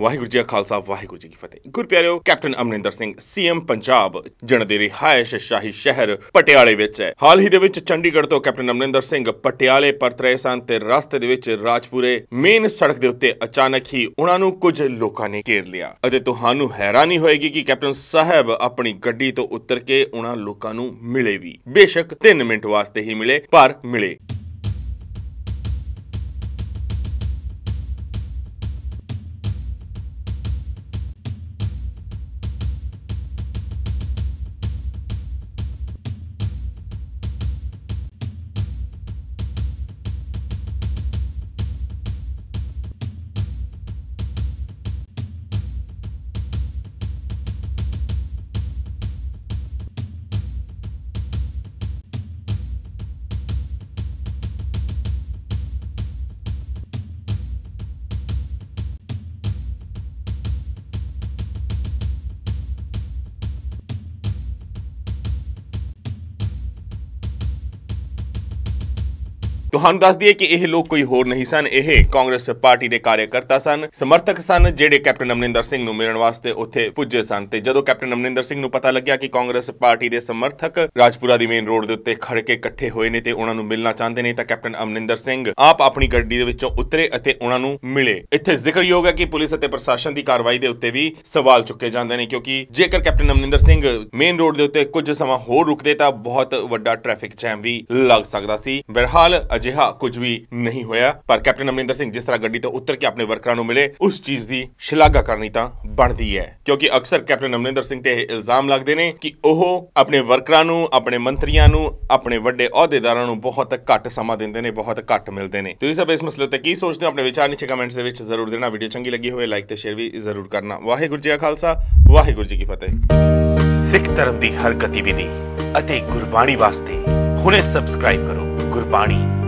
ਵਾਹਿਗੁਰੂ ਜੀ ਕਾ ਖਾਲਸਾ, ਵਾਹਿਗੁਰੂ ਜੀ ਕੀ ਫਤਿਹ। ਗੁਰਪਿਆਰਿਓ ਕੈਪਟਨ ਅਮਰਿੰਦਰ ਸਿੰਘ, ਸੀਐਮ ਪੰਜਾਬ ਜਿਨ੍ਹਾਂ ਦੀ ਰਿਹਾਇਸ਼ ਸ਼ਾਹੀ ਸ਼ਹਿਰ ਪਟਿਆਲੇ ਵਿੱਚ ਹੈ। ਹਾਲ ਹੀ ਦੇ ਵਿੱਚ ਚੰਡੀਗੜ੍ਹ ਤੋਂ ਕੈਪਟਨ ਅਮਰਿੰਦਰ ਸਿੰਘ ਪਟਿਆਲੇ ਪਰਤ ਰਹੇ ਸਨ ਤੇ ਰਸਤੇ ਦੇ ਵਿੱਚ ਰਾਜਪੁਰੇ ਮੇਨ ਸੜਕ ਦੇ ਉੱਤੇ ਅਚਾਨਕ ਹੀ ਉਹਨਾਂ ਨੂੰ ਕੁਝ ਲੋਕਾਂ ਨੇ ਘੇਰ ਲਿਆ। ਅਤੇ ਤੁਹਾਨੂੰ ਹੈਰਾਨੀ ਹੋਏਗੀ ਕਿ ਕੈਪਟਨ ਸਾਹਿਬ ਆਪਣੀ ਗੱਡੀ ਤੋਂ ਉਤਰ ਕੇ ਉਹਨਾਂ ਲੋਕਾਂ ਨੂੰ ਮਿਲੇ ਵੀ। ਬੇਸ਼ੱਕ 3 ਮਿੰਟ ਵਾਸਤੇ ਹੀ ਮਿਲੇ, ਪਰ ਮਿਲੇ। ਤੁਹਾਨੂੰ ਦੱਸ ਦਈਏ ਕਿ ਇਹ ਲੋਕ ਕੋਈ ਹੋਰ ਨਹੀਂ ਸਨ। ਇਹ ਕਾਂਗਰਸ ਪਾਰਟੀ ਦੇ ਕਾਰਜਕਰਤਾ ਸਨ, ਸਮਰਥਕ ਸਨ, ਜਿਹੜੇ ਕੈਪਟਨ ਅਮਰਿੰਦਰ ਸਿੰਘ ਨੂੰ ਮਿਲਣ ਵਾਸਤੇ ਉੱਥੇ ਪੁੱਜੇ ਸਨ। ਤੇ ਜਦੋਂ ਕੈਪਟਨ ਅਮਰਿੰਦਰ ਸਿੰਘ ਨੂੰ ਪਤਾ ਲੱਗਿਆ ਕਿ ਕਾਂਗਰਸ ਪਾਰਟੀ ਦੇ ਸਮਰਥਕ ਰਾਜਪੁਰਾ ਦੀ ਮੇਨ ਰੋਡ ਦੇ ਉੱਤੇ ਖੜ ਕੇ ਇਕੱਠੇ ਹੋਏ ਨੇ ਤੇ ਉਹਨਾਂ ਨੂੰ ਮਿਲਣਾ ਚਾਹੁੰਦੇ ਨੇ, ਤਾਂ ਕੈਪਟਨ ਅਮਰਿੰਦਰ ਸਿੰਘ ਆਪ ਆਪਣੀ ਗੱਡੀ ਦੇ ਵਿੱਚੋਂ ਉਤਰੇ ਅਤੇ ਉਹਨਾਂ ਨੂੰ ਮਿਲੇ। ਇੱਥੇ ਜ਼ਿਕਰਯੋਗ ਹੈ ਕਿ ਪੁਲਿਸ ਅਤੇ ਪ੍ਰਸ਼ਾਸਨ ਦੀ ਕਾਰਵਾਈ ਦੇ ਉੱਤੇ ਵੀ ਸਵਾਲ ਚੁੱਕੇ ਜਾਂਦੇ ਨੇ, ਕਿਉਂਕਿ ਜੇਕਰ captain Amarinder Singh main road ਦੇ ਉੱਤੇ ਕੁਝ ਸਮਾਂ ਹੋਰ ਰੁਕਦੇ ਤਾਂ ਬਹੁਤ ਵੱਡਾ ਟ੍ਰੈਫਿਕ ਜੈਮ ਵੀ ਲੱਗ ਸਕਦਾ ਸੀ। ਬਹਰਹਾਲ ਅਜਿਹਾ ਕੁਝ ਵੀ ਨਹੀਂ ਹੋਇਆ। ਪਰ ਕੈਪਟਨ ਅਮਰਿੰਦਰ ਸਿੰਘ ਜਿਸ ਤਰ੍ਹਾਂ ਗੱਡੀ ਤੋਂ ਉਤਰ ਕੇ ਆਪਣੇ ਵਰਕਰਾਂ ਨੂੰ ਮਿਲੇ, ਉਸ ਚੀਜ਼ ਦੀ ਸ਼ਲਾਘਾ ਕਰਨੀ ਤਾਂ ਬਣਦੀ ਹੈ। ਕਿਉਂਕਿ ਅਕਸਰ ਕੈਪਟਨ ਅਮਰਿੰਦਰ ਸਿੰਘ ਤੇ ਇਹ ਇਲਜ਼ਾਮ ਲੱਗਦੇ ਨੇ ਕਿ ਉਹ ਆਪਣੇ ਵਰਕਰਾਂ ਨੂੰ, ਆਪਣੇ ਮੰਤਰੀਆਂ ਨੂੰ, ਆਪਣੇ ਵੱਡੇ ਅਹੁਦੇਦਾਰਾਂ ਨੂੰ ਬਹੁਤ ਘੱਟ ਸਮਾਂ ਦਿੰਦੇ ਨੇ, ਬਹੁਤ ਘੱਟ ਮਿਲਦੇ ਨੇ। ਤੁਸੀਂ ਸਭ ਇਸ ਮਸਲੇ ਉੱਤੇ ਕੀ ਸੋਚਦੇ ਹੋ? ਆਪਣੇ ਵਿਚਾਰ ਨੀਚੇ ਕਮੈਂਟਸ ਦੇ ਵਿੱਚ ਜ਼ਰੂਰ ਦੇਣਾ। ਵੀਡੀਓ ਚੰਗੀ ਲੱਗੀ ਹੋਵੇ ਲਾਈਕ ਤੇ ਸ਼ੇਅਰ ਵੀ ਜ਼ਰੂਰ ਕਰਨਾ। ਵਾਹਿਗੁਰੂ ਜੀ ਕਾ ਖਾਲਸਾ, ਵਾਹਿਗੁਰੂ ਜੀ ਕੀ ਫਤਿਹ। ਸਿੱਖ ਧਰਮ ਦੀ ਹਰ ਗਤੀਵਿਧੀ ਅਤੇ ਗੁਰਬਾਣੀ ਵਾਸਤੇ ਹੁਣੇ ਸਬਸਕ੍ਰਾਈਬ ਕਰੋ ਗੁਰਬਾਣੀ